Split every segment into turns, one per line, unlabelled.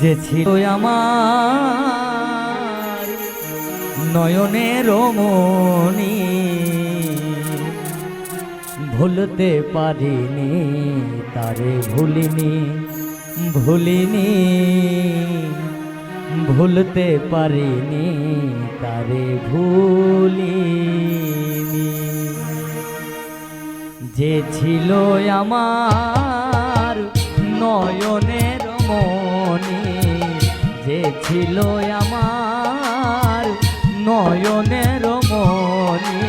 যে ছিল আমার নয়নের মনি ভুলতে পারিনি, তারে ভুলিনি ভুলিনি, ভুলতে পারিনি, তারে ভুলিনি। যে ছিল আমার নয়নের মনি ছিল আমার নয়নের মনে।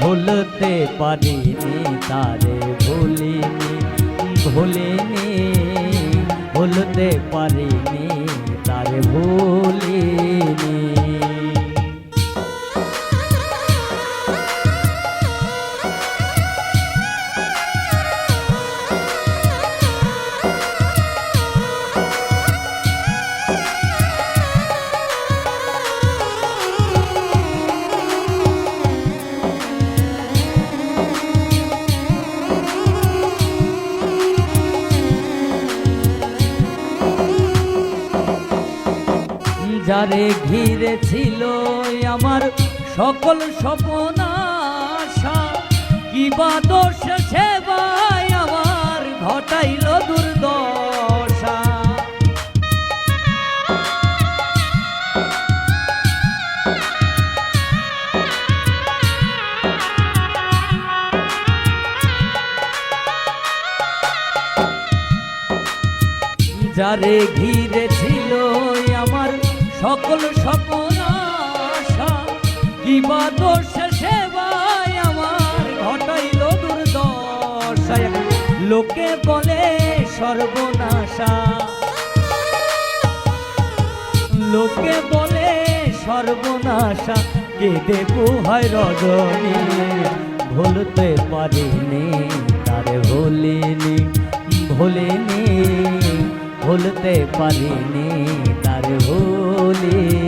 ভুলতে পারিনি তারে ভুলিনি ভুলিনি। ভুলতে পারিনি তারে ভুলিনি। যারে ঘিরে ছিল আমার সকল স্বপ্ন আশা। কি বা দোষ সেবাই আমার ঘটাইল দুর্দশা। যারে ঘিরে ছিল আমার সকল স্বপ্ন আশা কিবা দোষ সেবায় আমার ঘটাইল দুর্দশা। লোকে বলে সর্বনাশা। লোকে বলে সর্বনাশা কে কেঁদে পোহায় রজনী। ভুলতে পারিনি, তারে ভুলিনি ভুলিনি, ভুলতে পারিনি। ஏ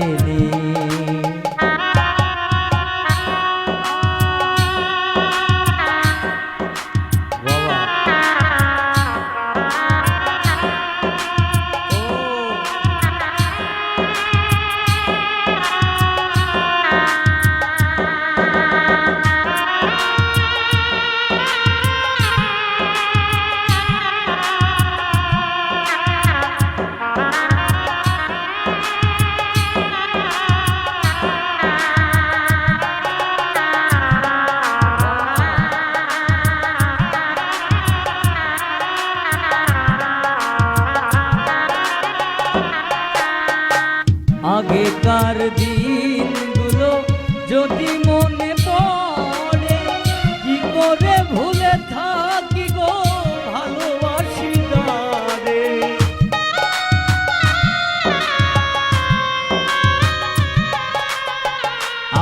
যদি মনে পড়ে কি করে ভুলে থাকি গো ভালোবাসি তারে?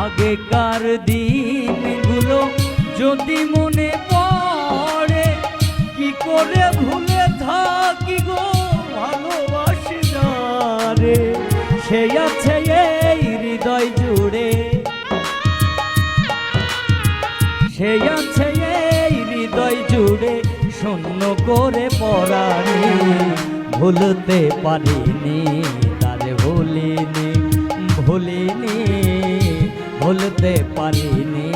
আগেকার দিনগুলো যদি মনে হৃদয় জুড়ে শূন্য করে পড়ানি ভুলতে পারিনি তার ভুলিনি ভুলিনি ভুলতে পারিনি।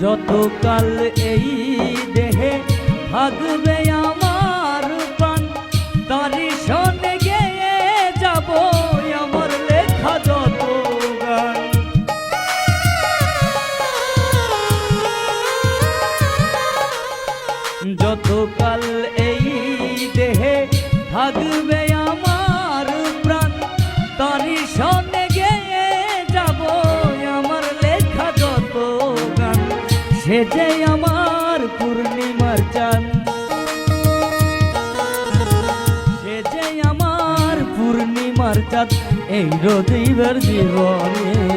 যতকাল এই দেহে থাকবে আমার প্রাণ তারি শোনে গেয়ে যাব আমার লেখা যত যতকাল এই দেহে থাকবে যে আমার পূর্ণিমার চাঁদ। যে আমার পূর্ণিমার চাঁদ এই রোদিবার জীবনে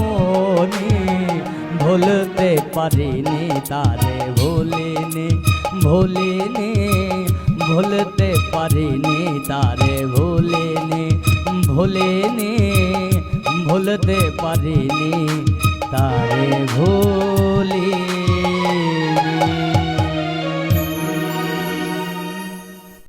মনে, ভুলতে পারিনি তারে, ভুলিনি ভুলিনি, ভুলতে পারিনি তারে, ভুলিনি ভুলিনি, ভুলতে পারিনি তারে ভুল